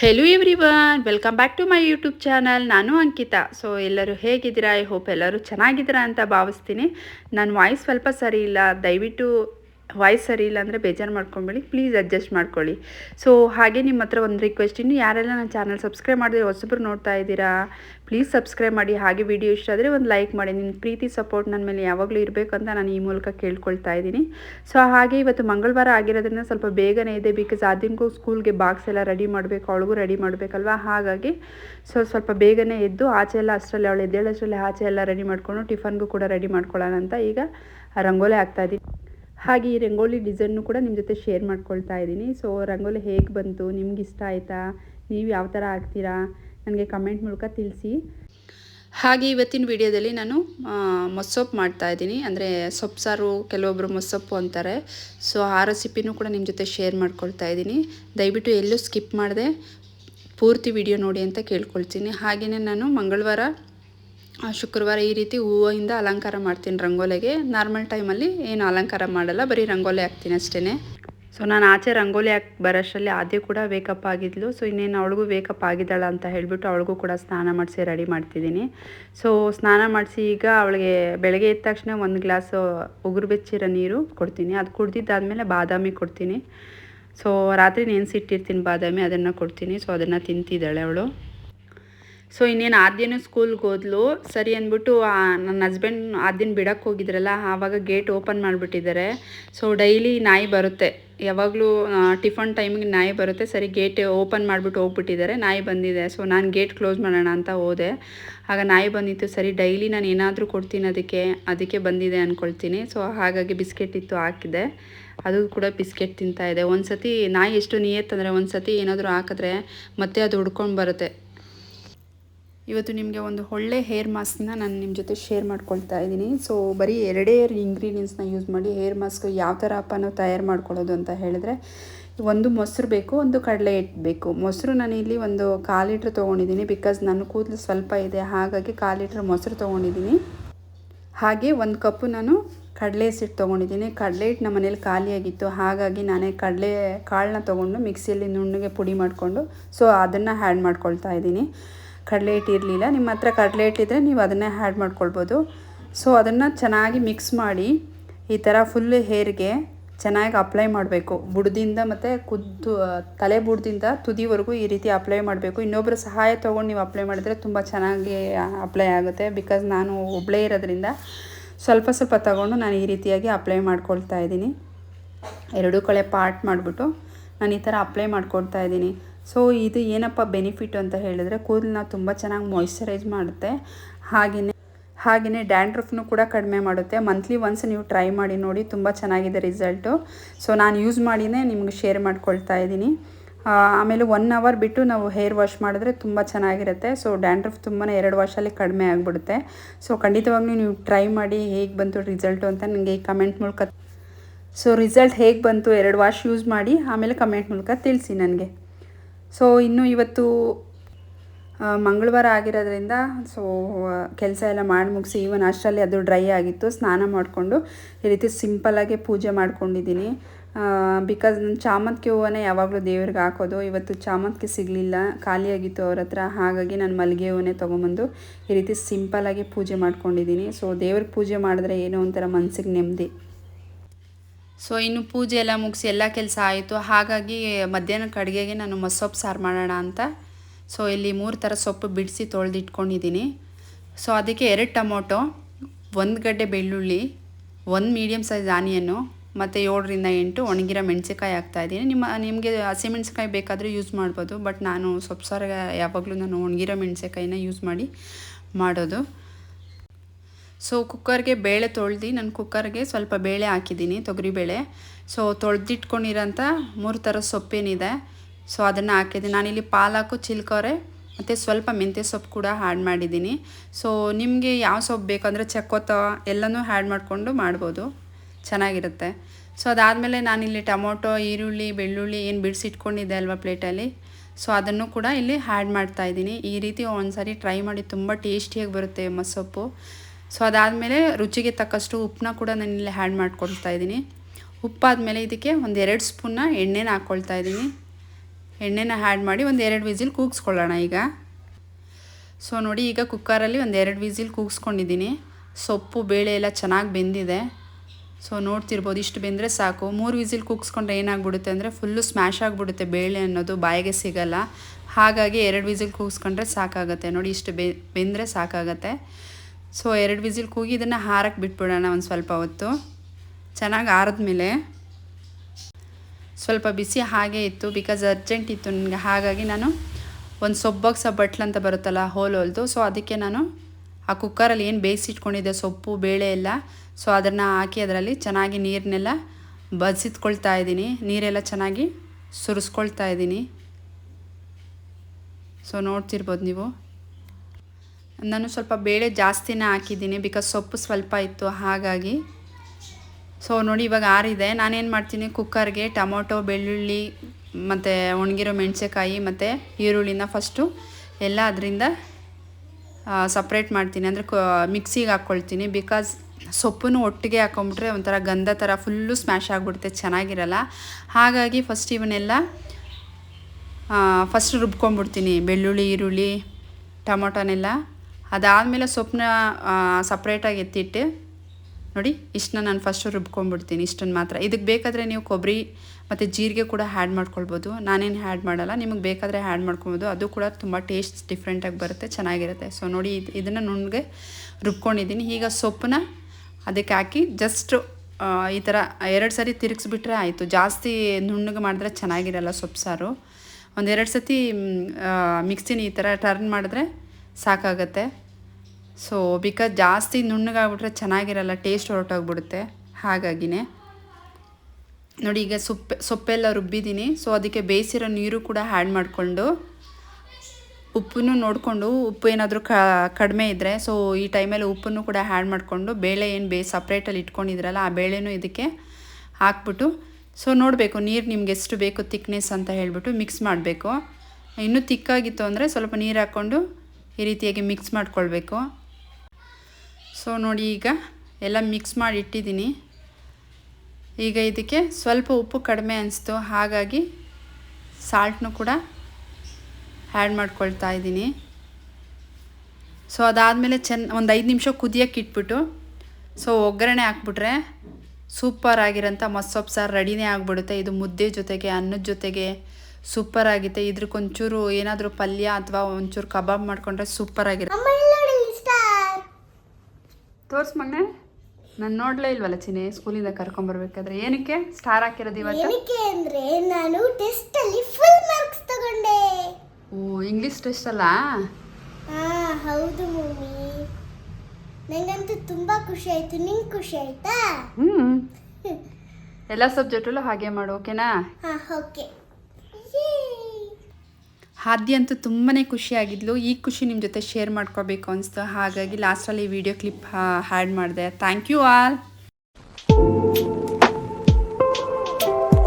Hello everyone welcome back to my YouTube channel ನಾನು Ankita so ಎಲ್ಲರೂ ಹೇಗಿದ್ದೀರಾ ಐ ಹೋಪ್ ಎಲ್ಲರೂ ಚೆನ್ನಾಗಿದ್ದೀರಾ ಅಂತ ಭಾವಿಸ್ತೀನಿ ನನ್ನ ವಾಯ್ಸ್ ಸ್ವಲ್ಪ ಸರಿ ಇಲ್ಲ ದಯವಿಟ್ಟು ವಾಯ್ಸ್ ಸರಿ ಇಲ್ಲ ಅಂದರೆ ಬೇಜಾರು ಮಾಡ್ಕೊಬೇಡಿ ಪ್ಲೀಸ್ ಅಡ್ಜಸ್ಟ್ ಮಾಡ್ಕೊಳ್ಳಿ. ಸೊ ಹಾಗೆ ನಿಮ್ಮ ಹತ್ರ ಒಂದು ರಿಕ್ವೆಸ್ಟ್ ಇನ್ನು ಯಾರೆಲ್ಲ ನನ್ನ ಚಾನಲ್ ಸಬ್ಸ್ಕ್ರೈಬ್ ಮಾಡಿದ್ರೆ ಹೊಸಬ್ರು ನೋಡ್ತಾ ಇದ್ದೀರಾ ಪ್ಲೀಸ್ ಸಬ್ಸ್ಕ್ರೈಬ್ ಮಾಡಿ. ಹಾಗೆ ವಿಡಿಯೋ ಇಷ್ಟ ಆದರೆ ಒಂದು ಲೈಕ್ ಮಾಡಿ. ನಿಮ್ಮ ಪ್ರೀತಿ ಸಪೋರ್ಟ್ ನನ್ನ ಮೇಲೆ ಯಾವಾಗಲೂ ಇರಬೇಕು ಅಂತ ನಾನು ಈ ಮೂಲಕ ಕೇಳ್ಕೊಳ್ತಾ ಇದ್ದೀನಿ. ಸೊ ಹಾಗೆ ಇವತ್ತು ಮಂಗಳವಾರ ಆಗಿರೋದ್ರಿಂದ ಸ್ವಲ್ಪ ಬೇಗನೆ ಇದೆ ಬಿಕಾಸ್ ಆದಿಮಗೂ ಸ್ಕೂಲ್ಗೆ ಬಾಕ್ಸ್ ಎಲ್ಲ ರೆಡಿ ಮಾಡಬೇಕು, ಅವಳಿಗೂ ರೆಡಿ ಮಾಡಬೇಕಲ್ವಾ? ಹಾಗಾಗಿ ಸೊ ಸ್ವಲ್ಪ ಬೇಗನೆ ಎದ್ದು ಆಚೆ ಎಲ್ಲ ಅಷ್ಟರಲ್ಲಿ, ಅವಳು ಎದ್ದೇಳಷ್ಟರಲ್ಲಿ ಆಚೆ ಎಲ್ಲ ರೆಡಿ ಮಾಡಿಕೊಂಡು ಟಿಫನ್ಗೂ ಕೂಡ ರೆಡಿ ಮಾಡ್ಕೊಳ್ಳೋಣ ಅಂತ ಈಗ ರಂಗೋಲಿ ಆಗ್ತಾ ಇದ್ದೀನಿ. ಹಾಗೆ ಈ ರಂಗೋಲಿ ಡಿಸೈನ್ನು ಕೂಡ ನಿಮ್ಮ ಜೊತೆ ಶೇರ್ ಮಾಡ್ಕೊಳ್ತಾ ಇದ್ದೀನಿ. ಸೊ ರಂಗೋಲಿ ಹೇಗೆ ಬಂತು? ನಿಮ್ಗೆ ಇಷ್ಟ ಆಯಿತಾ? ನೀವು ಯಾವ ಥರ ಹಾಕ್ತೀರಾ ನನಗೆ ಕಮೆಂಟ್ ಮೂಲಕ ತಿಳಿಸಿ. ಹಾಗೆ ಇವತ್ತಿನ ವಿಡಿಯೋದಲ್ಲಿ ನಾನು ಮೊಸೊಪ್ಪು ಮಾಡ್ತಾಯಿದ್ದೀನಿ ಅಂದರೆ ಸೊಪ್ಪು ಸಾರು ಕೆಲವೊಬ್ಬರು ಮೊಸೊಪ್ಪು ಅಂತಾರೆ. ಸೊ ಆ ರೆಸಿಪಿನೂ ಕೂಡ ನಿಮ್ಮ ಜೊತೆ ಶೇರ್ ಮಾಡ್ಕೊಳ್ತಾ ಇದ್ದೀನಿ. ದಯವಿಟ್ಟು ಎಲ್ಲೂ ಸ್ಕಿಪ್ ಮಾಡಿದೆ ಪೂರ್ತಿ ವಿಡಿಯೋ ನೋಡಿ ಅಂತ ಕೇಳ್ಕೊಳ್ತೀನಿ. ಹಾಗೆಯೇ ನಾನು ಮಂಗಳವಾರ ಶುಕ್ರವಾರ ಈ ರೀತಿ ಹೂವಿಂದ ಅಲಂಕಾರ ಮಾಡ್ತೀನಿ ರಂಗೋಲಿಗೆ. ನಾರ್ಮಲ್ ಟೈಮಲ್ಲಿ ಏನು ಅಲಂಕಾರ ಮಾಡಲ್ಲ, ಬರೀ ರಂಗೋಲಿ ಹಾಕ್ತೀನಿ ಅಷ್ಟೇ ಸೊ ನಾನು ಆಚೆ ರಂಗೋಲಿ ಹಾಕಿ ಬರೋಷ್ಟರಲ್ಲಿ ಆದ್ಯ ಕೂಡ ವೇಕಪ್ ಆಗಿದ್ಲು. ಸೊ ಇನ್ನೇನು ಅವಳಿಗೂ ವೇಕಪ್ ಆಗಿದ್ದಾಳ ಅಂತ ಹೇಳಿಬಿಟ್ಟು ಅವಳಿಗೂ ಕೂಡ ಸ್ನಾನ ಮಾಡಿಸಿ ರೆಡಿ ಮಾಡ್ತಿದ್ದೀನಿ. ಸೊ ಸ್ನಾನ ಮಾಡಿಸಿ ಈಗ ಅವಳಿಗೆ ಬೆಳಗ್ಗೆ ಎದ್ದ ತಕ್ಷಣ ಒಂದು ಗ್ಲಾಸು ಉಗುರು ಬೆಚ್ಚಿರೋ ನೀರು ಕೊಡ್ತೀನಿ. ಅದು ಕುಡ್ದಿದ್ದಾದಮೇಲೆ ಬಾದಾಮಿ ಕೊಡ್ತೀನಿ. ಸೊ ರಾತ್ರಿ ನೆನೆಸಿಟ್ಟಿರ್ತೀನಿ ಬಾದಾಮಿ, ಅದನ್ನು ಕೊಡ್ತೀನಿ. ಸೊ ಅದನ್ನು ತಿಂತಿದ್ದಾಳೆ ಅವಳು. ಸೊ ಇನ್ನೇನು ಆದ್ಯನೂ ಸ್ಕೂಲ್ಗೆ ಹೋದ್ಲು. ಸರಿ ಅಂದ್ಬಿಟ್ಟು ನನ್ನ ಹಸ್ಬೆಂಡ್ ಆದ್ಯನ ಬಿಡಕ್ಕೆ ಹೋಗಿದ್ರಲ್ಲ, ಆವಾಗ ಗೇಟ್ ಓಪನ್ ಮಾಡಿಬಿಟ್ಟಿದ್ದಾರೆ ಸೊ ಡೈಲಿ ನಾಯಿ ಬರುತ್ತೆ. ಯಾವಾಗಲೂ ಟಿಫನ್ ಟೈಮಿಗೆ ನಾಯಿ ಬರುತ್ತೆ. ಸರಿ ಗೇಟ್ ಓಪನ್ ಮಾಡಿಬಿಟ್ಟು ಹೋಗ್ಬಿಟ್ಟಿದ್ದಾರೆ ನಾಯಿ ಬಂದಿದೆ. ಸೊ ನಾನು ಗೇಟ್ ಕ್ಲೋಸ್ ಮಾಡೋಣ ಅಂತ ಹೋದೆ. ಆಗ ನಾಯಿ ಬಂದಿತ್ತು. ಸರಿ ಡೈಲಿ ನಾನು ಏನಾದರೂ ಕೊಡ್ತೀನಿ ಅದಕ್ಕೆ. ಅದಕ್ಕೆ ಬಂದಿದೆ ಅಂದ್ಕೊಳ್ತೀನಿ ಸೊ ಹಾಗಾಗಿ ಬಿಸ್ಕೆಟ್ ಇತ್ತು ಹಾಕಿದೆ. ಅದು ಕೂಡ ಬಿಸ್ಕೆಟ್ ತಿಂತಾ ಇದೆ. ಒಂದು ಸತಿ ನಾಯಿ ಎಷ್ಟು ನಿಯತ್ತಂದರೆ ಒಂದು ಸತಿ ಏನಾದರೂ ಹಾಕಿದ್ರೆ ಮತ್ತೆ ಅದು ಹುಡ್ಕೊಂಡು ಬರುತ್ತೆ. ಇವತ್ತು ನಿಮಗೆ ಒಂದು ಒಳ್ಳೆ ಹೇರ್ ಮಾಸ್ಕ್ನ ನಾನು ನಿಮ್ಮ ಜೊತೆ ಶೇರ್ ಮಾಡ್ಕೊಳ್ತಾ ಇದ್ದೀನಿ. ಸೊ ಬರೀ ಎರಡೇ ಇಂಗ್ರೀಡಿಯೆಂಟ್ಸ್ನ ಯೂಸ್ ಮಾಡಿ ಹೇರ್ ಮಾಸ್ಕ್ ಯಾವ ಥರ ಅಪ್ಪ ತಯಾರು ಮಾಡ್ಕೊಳ್ಳೋದು ಅಂತ ಹೇಳಿದ್ರೆ, ಒಂದು ಮೊಸರು ಬೇಕು, ಒಂದು ಕಡಲೆ ಹಿಟ್ಟು ಬೇಕು. ಮೊಸರು ನಾನು ಇಲ್ಲಿ ಒಂದು ಕಾಲು ಲೀಟ್ರ್ ತೊಗೊಂಡಿದ್ದೀನಿ ಬಿಕಾಸ್ ನನ್ನ ಕೂದಲು ಸ್ವಲ್ಪ ಇದೆ, ಹಾಗಾಗಿ ಕಾಲು ಲೀಟ್ರ್ ಮೊಸರು ತೊಗೊಂಡಿದ್ದೀನಿ. ಹಾಗೆ ಒಂದು ಕಪ್ಪು ನಾನು ಕಡಲೆ ಹಿಟ್ಟು ತೊಗೊಂಡಿದ್ದೀನಿ. ಕಡಲೆ ಹಿಟ್ಟು ನಮ್ಮ ಮನೇಲಿ ಖಾಲಿಯಾಗಿತ್ತು ಹಾಗಾಗಿ ನಾನೇ ಕಡಲೆ ಕಾಳನ್ನ ತೊಗೊಂಡು ಮಿಕ್ಸಿಯಲ್ಲಿ ನುಣ್ಣಗೆ ಪುಡಿ ಮಾಡಿಕೊಂಡು ಸೊ ಅದನ್ನು ಹ್ಯಾಡ್ ಮಾಡ್ಕೊಳ್ತಾ ಇದ್ದೀನಿ. ಕಡಲೆ ಹಿಟ್ಟು ಇರಲಿಲ್ಲ. ನಿಮ್ಮ ಹತ್ರ ಕಡಲೆ ಹಿಟ್ಟಿದ್ರೆ ನೀವು ಅದನ್ನೇ ಆ್ಯಡ್ ಮಾಡ್ಕೊಳ್ಬೋದು. ಸೊ ಅದನ್ನು ಚೆನ್ನಾಗಿ ಮಿಕ್ಸ್ ಮಾಡಿ ಈ ಥರ ಫುಲ್ ಹೇರ್ಗೆ ಚೆನ್ನಾಗಿ ಅಪ್ಲೈ ಮಾಡಬೇಕು. ಬುಡದಿಂದ ಮತ್ತು ಕುದ್ದು ತಲೆ ಬುಡದಿಂದ ತುದಿವರೆಗೂ ಈ ರೀತಿ ಅಪ್ಲೈ ಮಾಡಬೇಕು. ಇನ್ನೊಬ್ಬರ ಸಹಾಯ ತೊಗೊಂಡು ನೀವು ಅಪ್ಲೈ ಮಾಡಿದ್ರೆ ತುಂಬ ಚೆನ್ನಾಗಿ ಅಪ್ಲೈ ಆಗುತ್ತೆ. ಬಿಕಾಸ್ ನಾನು ಒಬ್ಬಳೇ ಇರೋದ್ರಿಂದ ಸ್ವಲ್ಪ ಸ್ವಲ್ಪ ತಗೊಂಡು ನಾನು ಈ ರೀತಿಯಾಗಿ ಅಪ್ಲೈ ಮಾಡ್ಕೊಳ್ತಾ ಇದ್ದೀನಿ. ಎರಡೂ ಕಡೆ ಪಾರ್ಟ್ ಮಾಡಿಬಿಟ್ಟು ನಾನು ಈ ಥರ ಅಪ್ಲೈ ಮಾಡ್ಕೊಳ್ತಾ ಇದ್ದೀನಿ. ಸೊ ಇದು ಏನಪ್ಪ ಬೆನಿಫಿಟ್ ಅಂತ ಹೇಳಿದ್ರೆ ಕೂದಲನ್ನ ತುಂಬ ಚೆನ್ನಾಗಿ ಮಾಯ್ಶ್ಚರೈಸ್ ಮಾಡುತ್ತೆ. ಹಾಗೆಯೇ ಹಾಗೆಯೇ ಡ್ಯಾಂಡ್ರಫ್ನು ಕೂಡ ಕಡಿಮೆ ಮಾಡುತ್ತೆ. ಮಂತ್ಲಿ ಒನ್ಸ್ ನೀವು ಟ್ರೈ ಮಾಡಿ ನೋಡಿ ತುಂಬ ಚೆನ್ನಾಗಿದೆ ರಿಸಲ್ಟು ಸೊ ನಾನು ಯೂಸ್ ಮಾಡಿನೇ ನಿಮ್ಗೆ ಶೇರ್ ಮಾಡ್ಕೊಳ್ತಾ ಇದ್ದೀನಿ. ಆಮೇಲೆ ಒನ್ ಅವರ್ ಬಿಟ್ಟು ನಾವು ಹೇರ್ ವಾಶ್ ಮಾಡಿದ್ರೆ ತುಂಬ ಚೆನ್ನಾಗಿರುತ್ತೆ. ಸೊ ಡ್ಯಾಂಡ್ರಫ್ ತುಂಬಾ ಎರಡು ವಾಶಲ್ಲಿ ಕಡಿಮೆ ಆಗಿಬಿಡುತ್ತೆ. ಸೊ ಖಂಡಿತವಾಗ್ಲೂ ನೀವು ಟ್ರೈ ಮಾಡಿ ಹೇಗೆ ಬಂತು ರಿಸಲ್ಟು ಅಂತ ನನಗೆ ಕಮೆಂಟ್ ಮೂಲಕ ಸೊ ರಿಸಲ್ಟ್ ಹೇಗೆ ಬಂತು ಎರಡು ವಾಶ್ ಯೂಸ್ ಮಾಡಿ, ಆಮೇಲೆ ಕಮೆಂಟ್ ಮೂಲಕ ತಿಳಿಸಿ ನನಗೆ. ಸೊ ಇನ್ನು ಇವತ್ತು ಮಂಗಳವಾರ ಆಗಿರೋದ್ರಿಂದ ಸೊ ಕೆಲಸ ಎಲ್ಲ ಮಾಡಿ ಮುಗಿಸಿ ಈವನ್ ಅಷ್ಟರಲ್ಲಿ ಅದು ಡ್ರೈ ಆಗಿತ್ತು, ಸ್ನಾನ ಮಾಡಿಕೊಂಡು, ಈ ರೀತಿ ಸಿಂಪಲ್ಲಾಗಿ ಪೂಜೆ ಮಾಡ್ಕೊಂಡಿದ್ದೀನಿ. ಬಿಕಾಸ್ ನನ್ನ ಚಾಮಂತಿಗೆ ಹೂವನ್ನೇ ಯಾವಾಗಲೂ ದೇವ್ರಿಗೆ ಹಾಕೋದು. ಇವತ್ತು ಚಾಮಂತಿಗೆ ಸಿಗಲಿಲ್ಲ ಖಾಲಿಯಾಗಿತ್ತು ಅವ್ರ ಹತ್ರ. ಹಾಗಾಗಿ ನಾನು ಮಲ್ಲಿಗೆ ಹೂವನ್ನೇ ತೊಗೊಂಬಂದು, ಈ ರೀತಿ ಸಿಂಪಲ್ಲಾಗಿ ಪೂಜೆ ಮಾಡ್ಕೊಂಡಿದ್ದೀನಿ. ಸೊ ದೇವ್ರಿಗೆ ಪೂಜೆ ಮಾಡಿದ್ರೆ ಏನೋ ಒಂಥರ ಮನಸ್ಸಿಗೆ ನೆಮ್ಮದಿ. ಸೊ ಇನ್ನು ಪೂಜೆ ಎಲ್ಲ ಮುಗಿಸಿ ಎಲ್ಲ ಕೆಲಸ ಆಯಿತು. ಹಾಗಾಗಿ ಮಧ್ಯಾಹ್ನ ಅಡುಗೆಗೆ ನಾನು ಮಸೊಪ್ಪು ಸಾರು ಮಾಡೋಣ ಅಂತ. ಸೊ ಇಲ್ಲಿ ಮೂರು ಥರ ಸೊಪ್ಪು ಬಿಡಿಸಿ ತೊಳೆದಿಟ್ಕೊಂಡಿದ್ದೀನಿ. ಸೊ ಅದಕ್ಕೆ ಎರಡು ಟೊಮೊಟೊ, ಒಂದು ಗಡ್ಡೆ ಬೆಳ್ಳುಳ್ಳಿ, ಒಂದು ಮೀಡಿಯಮ್ ಸೈಜ್ ಆನಿಯನ್ನು, ಮತ್ತು ಏಳರಿಂದ ಎಂಟು ಒಣಗಿರೋ ಮೆಣಸಿನ್ಕಾಯಿ ಹಾಕ್ತಾಯಿದ್ದೀನಿ ನಿಮ್ಮ, ನಿಮಗೆ ಹಸಿಮೆಣ್ಸಿಕಾಯಿ ಬೇಕಾದರೆ ಯೂಸ್ ಮಾಡ್ಬೋದು, ಬಟ್ ನಾನು ಸೊಪ್ಪು ಸಾರಿಗೆ ಯಾವಾಗಲೂ ನಾನು ಒಣಗಿರೋ ಮೆಣಸಿನ್ಕಾಯಿನ ಯೂಸ್ ಮಾಡಿ ಮಾಡೋದು. ಸೊ ಕುಕ್ಕರ್ಗೆ ಬೇಳೆ ತೊಳ್ದು, ನಾನು ಕುಕ್ಕರ್ಗೆ ಸ್ವಲ್ಪ ಬೇಳೆ ಹಾಕಿದ್ದೀನಿ ತೊಗರಿಬೇಳೆ ಸೊ ತೊಳೆದಿಟ್ಕೊಂಡಿರೋಂಥ ಮೂರು ಥರ ಸೊಪ್ಪೇನಿದೆ. ಸೊ ಅದನ್ನು ಹಾಕಿದ್ದೀನಿ. ನಾನಿಲ್ಲಿ ಪಾಲಾಕು, ಚಿಲ್ಕೋರೆ, ಮತ್ತು ಸ್ವಲ್ಪ ಮೆಂತ್ಯ ಸೊಪ್ಪು ಕೂಡ ಆ್ಯಡ್ ಮಾಡಿದ್ದೀನಿ. ಸೊ ನಿಮಗೆ ಯಾವ ಸೊಪ್ಪು ಬೇಕಂದರೆ ಚಕ್ಕೋತ ಎಲ್ಲನೂ ಆ್ಯಡ್ ಮಾಡಿಕೊಂಡು ಮಾಡ್ಬೋದು. ಚೆನ್ನಾಗಿರುತ್ತೆ. ಸೊ ಅದಾದಮೇಲೆ ನಾನಿಲ್ಲಿ ಟೊಮೊಟೊ, ಈರುಳ್ಳಿ, ಬೆಳ್ಳುಳ್ಳಿ ಏನು ಬಿಡಿಸಿಟ್ಕೊಂಡಿದ್ದೆ ಅಲ್ವಾ ಪ್ಲೇಟಲ್ಲಿ. ಸೊ ಅದನ್ನು ಕೂಡ ಇಲ್ಲಿ ಆ್ಯಡ್ ಮಾಡ್ತಾ ಇದ್ದೀನಿ. ಈ ರೀತಿ ಒಂದು ಸಾರಿ ಟ್ರೈ ಮಾಡಿ, ತುಂಬ ಟೇಸ್ಟಿಯಾಗಿ ಬರುತ್ತೆ ಮಸೊಪ್ಪು ಸೊ ಅದಾದಮೇಲೆ ರುಚಿಗೆ ತಕ್ಕಷ್ಟು ಉಪ್ಪನ್ನ ಕೂಡ ನಾನು ಇಲ್ಲಿ ಆ್ಯಡ್ ಮಾಡ್ಕೊಳ್ತಾ ಇದ್ದೀನಿ. ಉಪ್ಪಾದಮೇಲೆ ಇದಕ್ಕೆ ಒಂದು ಎರಡು ಸ್ಪೂನ್ನ ಎಣ್ಣೆನ ಹಾಕ್ಕೊಳ್ತಾ ಇದ್ದೀನಿ. ಎಣ್ಣೆನ ಹ್ಯಾಡ್ ಮಾಡಿ ಒಂದು ಎರಡು ವಿಸಿಲ್ ಕೂಗಿಸ್ಕೊಳ್ಳೋಣ ಈಗ. ಸೊ ನೋಡಿ ಈಗ ಕುಕ್ಕರಲ್ಲಿ ಒಂದು ಎರಡು ವಿಸಿಲ್ ಕೂಗಿಸ್ಕೊಂಡಿದ್ದೀನಿ. ಸೊಪ್ಪು, ಬೇಳೆ ಎಲ್ಲ ಚೆನ್ನಾಗಿ ಬೆಂದಿದೆ. ಸೊ ನೋಡ್ತಿರ್ಬೋದು ಇಷ್ಟು ಬೆಂದರೆ ಸಾಕು. ಮೂರು ವಿಸಿಲ್ ಕೂಗಿಸ್ಕೊಂಡ್ರೆ ಏನಾಗ್ಬಿಡುತ್ತೆ ಅಂದರೆ ಫುಲ್ಲು ಸ್ಮ್ಯಾಶ್ ಆಗಿಬಿಡುತ್ತೆ ಬೇಳೆ ಅನ್ನೋದು, ಬಾಯಿಗೆ ಸಿಗಲ್ಲ. ಹಾಗಾಗಿ ಎರಡು ವಿಸಿಲ್ ಕೂಗಿಸ್ಕೊಂಡ್ರೆ ಸಾಕಾಗುತ್ತೆ. ನೋಡಿ ಇಷ್ಟು ಬೆಂದರೆ ಸಾಕಾಗತ್ತೆ. ಸೊ ಎರಡು ವಿಸಿಲ್ ಕೂಗಿ ಇದನ್ನು ಹಾರಕ್ಕೆ ಬಿಟ್ಬಿಡೋಣ ಒಂದು ಸ್ವಲ್ಪ ಹೊತ್ತು. ಚೆನ್ನಾಗಿ ಆರಿದ್ಮೇಲೆ. ಸ್ವಲ್ಪ ಬಿಸಿ ಹಾಗೆ ಇತ್ತು ಬಿಕಾಸ್ ಅರ್ಜೆಂಟ್ ಇತ್ತು ನನಗೆ. ಹಾಗಾಗಿ ನಾನು ಒಂದು ಸೊಬ್ಬಾಕ್ಸ ಬಟ್ಲು ಅಂತ ಬರುತ್ತಲ್ಲ ಹೋಲ್ ಹೋಲ್ದು ಸೊ ಅದಕ್ಕೆ ನಾನು ಆ ಕುಕ್ಕರಲ್ಲಿ ಏನು ಬೇಯಿಸಿಟ್ಕೊಂಡಿದ್ದೆ ಸೊಪ್ಪು, ಬೇಳೆ ಎಲ್ಲ. ಸೊ ಅದನ್ನು ಹಾಕಿ ಅದರಲ್ಲಿ ಚೆನ್ನಾಗಿ ನೀರನ್ನೆಲ್ಲ ಬಸಿತ್ಕೊಳ್ತಾ ಇದ್ದೀನಿ. ನೀರೆಲ್ಲ ಚೆನ್ನಾಗಿ ಸುರಿಸ್ಕೊಳ್ತಾ ಇದ್ದೀನಿ. ಸೊ ನೋಡ್ತಿರ್ಬೋದು ನೀವು. ನಾನು ಸ್ವಲ್ಪ ಬೇಳೆ ಜಾಸ್ತಿನೇ ಹಾಕಿದ್ದೀನಿ ಬಿಕಾಸ್ ಸೊಪ್ಪು ಸ್ವಲ್ಪ ಇತ್ತು, ಹಾಗಾಗಿ. ಸೊ ನೋಡಿ ಇವಾಗ ಆರಿದೆ. ನಾನೇನು ಮಾಡ್ತೀನಿ ಕುಕ್ಕರ್ಗೆ ಟೊಮೊಟೊ, ಬೆಳ್ಳುಳ್ಳಿ, ಮತ್ತು ಒಣಗಿರೋ ಮೆಣಸೆಕಾಯಿ ಮತ್ತು ಈರುಳ್ಳಿನ ಫಸ್ಟು ಎಲ್ಲ ಅದರಿಂದ ಸಪ್ರೇಟ್ ಮಾಡ್ತೀನಿ. ಅಂದರೆ ಮಿಕ್ಸಿಗೆ ಹಾಕ್ಕೊಳ್ತೀನಿ ಬಿಕಾಸ್ ಸೊಪ್ಪನ್ನು ಒಟ್ಟಿಗೆ ಹಾಕೊಂಬಿಟ್ರೆ ಒಂಥರ ಗಂಧ ಥರ ಫುಲ್ಲು ಸ್ಮ್ಯಾಶ್ ಆಗಿಬಿಡುತ್ತೆ, ಚೆನ್ನಾಗಿರಲ್ಲ. ಹಾಗಾಗಿ ಫಸ್ಟ್ ಇವನ್ನೆಲ್ಲ ಫಸ್ಟ್ ರುಬ್ಕೊಂಬಿಡ್ತೀನಿ. ಬೆಳ್ಳುಳ್ಳಿ, ಈರುಳ್ಳಿ, ಟೊಮೊಟೊನೆಲ್ಲ. ಅದಾದಮೇಲೆ ಸೊಪ್ಪನ್ನ ಸಪ್ರೇಟಾಗಿ ಎತ್ತಿಟ್ಟು, ನೋಡಿ, ಇಷ್ಟನ್ನ ನಾನು ಫಸ್ಟು ರುಬ್ಕೊಂಡ್ಬಿಡ್ತೀನಿ ಇಷ್ಟನ್ನು ಮಾತ್ರ. ಇದಕ್ಕೆ ಬೇಕಾದರೆ ನೀವು ಕೊಬ್ಬರಿ ಮತ್ತು ಜೀರಿಗೆ ಕೂಡ ಹ್ಯಾಡ್ ಮಾಡ್ಕೊಳ್ಬೋದು. ನಾನೇನು ಹ್ಯಾಡ್ ಮಾಡಲ್ಲ, ನಿಮಗೆ ಬೇಕಾದರೆ ಹ್ಯಾಡ್ ಮಾಡ್ಕೊಬೋದು ಅದು ಕೂಡ ತುಂಬ ಟೇಸ್ಟ್ ಡಿಫ್ರೆಂಟಾಗಿ ಬರುತ್ತೆ, ಚೆನ್ನಾಗಿರುತ್ತೆ. ಸೊ ನೋಡಿ, ಇದು, ಇದನ್ನು ನುಣ್ಣಗೆ ರುಬ್ಕೊಂಡಿದ್ದೀನಿ. ಈಗ ಸೊಪ್ಪನ್ನ ಅದಕ್ಕೆ ಹಾಕಿ ಜಸ್ಟ್ ಈ ಥರ ಎರಡು ಸರಿ ತಿರುಗಿಸ್ಬಿಟ್ರೆ ಆಯಿತು. ಜಾಸ್ತಿ ನುಣ್ಣಗೆ ಮಾಡಿದ್ರೆ ಚೆನ್ನಾಗಿರಲ್ಲ ಸೊಪ್ಪು ಸಾರು. ಒಂದೆರಡು ಸತಿ ಮಿಕ್ಸಿನ ಈ ಥರ ಟರ್ನ್ ಮಾಡಿದ್ರೆ ಸಾಕಾಗತ್ತೆ. ಸೊ ಬಿಕಾಸ್ ಜಾಸ್ತಿ ನುಣ್ಣಗಾಗ್ಬಿಟ್ರೆ ಚೆನ್ನಾಗಿರಲ್ಲ ಟೇಸ್ಟ್ ಹೊರಟೋಗ್ಬಿಡುತ್ತೆ. ಹಾಗಾಗಿನೇ. ನೋಡಿ, ಈಗ ಸೊಪ್ಪೆ, ಸೊಪ್ಪೆಲ್ಲ ರುಬ್ಬಿದ್ದೀನಿ. ಸೊ ಅದಕ್ಕೆ ಬೇಯಿಸಿರೋ ನೀರು ಕೂಡ ಹ್ಯಾಡ್ ಮಾಡಿಕೊಂಡು, ಉಪ್ಪನ್ನು ನೋಡಿಕೊಂಡು, ಉಪ್ಪು ಏನಾದರೂ ಕಡಿಮೆ ಇದ್ದರೆ ಸೊ ಈ ಟೈಮಲ್ಲಿ ಉಪ್ಪನ್ನು ಕೂಡ ಹ್ಯಾಡ್ ಮಾಡಿಕೊಂಡು, ಬೇಳೆ ಏನು ಬೇ ಸಪ್ರೇಟಲ್ಲಿ ಇಟ್ಕೊಂಡಿದ್ರಲ್ಲ, ಆ ಬೇಳೆನೂ ಇದಕ್ಕೆ ಹಾಕ್ಬಿಟ್ಟು ಸೊ ನೋಡಬೇಕು, ನೀರು ನಿಮ್ಗೆ ಎಷ್ಟು ಬೇಕು ತಿಕ್ನೆಸ್ ಅಂತ ಹೇಳಿಬಿಟ್ಟು ಮಿಕ್ಸ್ ಮಾಡಬೇಕು. ಇನ್ನೂ ತಿಕ್ಕಾಗಿತ್ತು ಅಂದರೆ ಸ್ವಲ್ಪ ನೀರು ಹಾಕ್ಕೊಂಡು ಈ ರೀತಿಯಾಗಿ ಮಿಕ್ಸ್ ಮಾಡಿಕೊಳ್ಬೇಕು. ಸೊ ನೋಡಿ ಈಗ ಎಲ್ಲ ಮಿಕ್ಸ್ ಮಾಡಿ ಇಟ್ಟಿದ್ದೀನಿ. ಈಗ ಇದಕ್ಕೆ ಸ್ವಲ್ಪ ಉಪ್ಪು ಕಡಿಮೆ ಅನಿಸ್ತು, ಹಾಗಾಗಿ ಸಾಲ್ಟ್ನು ಕೂಡ ಆ್ಯಡ್ ಮಾಡ್ಕೊಳ್ತಾ ಇದ್ದೀನಿ. ಸೊ ಅದಾದಮೇಲೆ ಚೆನ್ನ, ಒಂದು ಐದು ನಿಮಿಷ ಕುದಿಯೋಕ್ಕೆ ಇಟ್ಬಿಟ್ಟು ಸೊ ಒಗ್ಗರಣೆ ಹಾಕ್ಬಿಟ್ರೆ ಸೂಪರ್ ಆಗಿರೋಂಥ ಮಸ್ಸೊಪ್ಪು ಸಾರು ರೆಡಿನೇ ಆಗಿಬಿಡುತ್ತೆ. ಇದು ಮುದ್ದೆ ಜೊತೆಗೆ, ಅನ್ನದ ಜೊತೆಗೆ ಸೂಪರ್ ಆಗುತ್ತೆ ಇದ್ರಕ್ಕೊಂಚೂರು ಏನಾದರೂ ಪಲ್ಯ ಅಥವಾ ಒಂಚೂರು ಕಬಾಬ್ ಮಾಡಿಕೊಂಡ್ರೆ ಸೂಪರ್ ಆಗಿರುತ್ತೆ ತೋರ್ಸ್ ಮಣ್ಣೆ ನಾನು ನೋಡಲೇ ಇಲ್ವಲ್ಲ ಚಿನಿ ಸ್ಕೂಲಿಂದ ಕರ್ಕೊಂಬರ್ಬೇಕಾದ್ರೆ ಏನಕ್ಕೆ? ಸ್ಟಾರ್ ಹಾಕಿರೋದು ಇವತ್ತು? ಏನಕ್ಕೆ ಅಂದ್ರೆ ನಾನು ಟೆಸ್ಟ್ ಅಲ್ಲಿ ಫುಲ್ ಮಾರ್ಕ್ಸ್ ತಗೊಂಡೆ. ಓ ಇಂಗ್ಲಿಷ್ ಟೆಸ್ಟ್ ಅಲ್ಲ? ಹಾ ಹೌದು ಮಮ್ಮಿ. ನಂಗಂತೂ ತುಂಬಾ ಖುಷಿ ಆಯ್ತು. ನಿಂಗೆ ಖುಷಿ ಆಯ್ತಾ? ಹ್ಞೂ ಎಲ್ಲ ಸಬ್ಜೆಕ್ಟಲ್ಲೂ ಹಾಗೆ ಮಾಡು ಓಕೆನಾ ಹಾ ಓಕೆ ಹಾದಿ ಅಂತೂ ತುಂಬಾ ಖುಷಿಯಾಗಿದ್ಲು. ಈ ಖುಷಿ ನಿಮ್ಮ ಜೊತೆ ಶೇರ್ ಮಾಡ್ಕೋಬೇಕು ಅನಿಸ್ತು. ಹಾಗಾಗಿ ಲಾಸ್ಟಲ್ಲಿ ವಿಡಿಯೋ ಕ್ಲಿಪ್ ಹ್ಯಾಡ್ ಮಾಡಿದೆ. Thank you all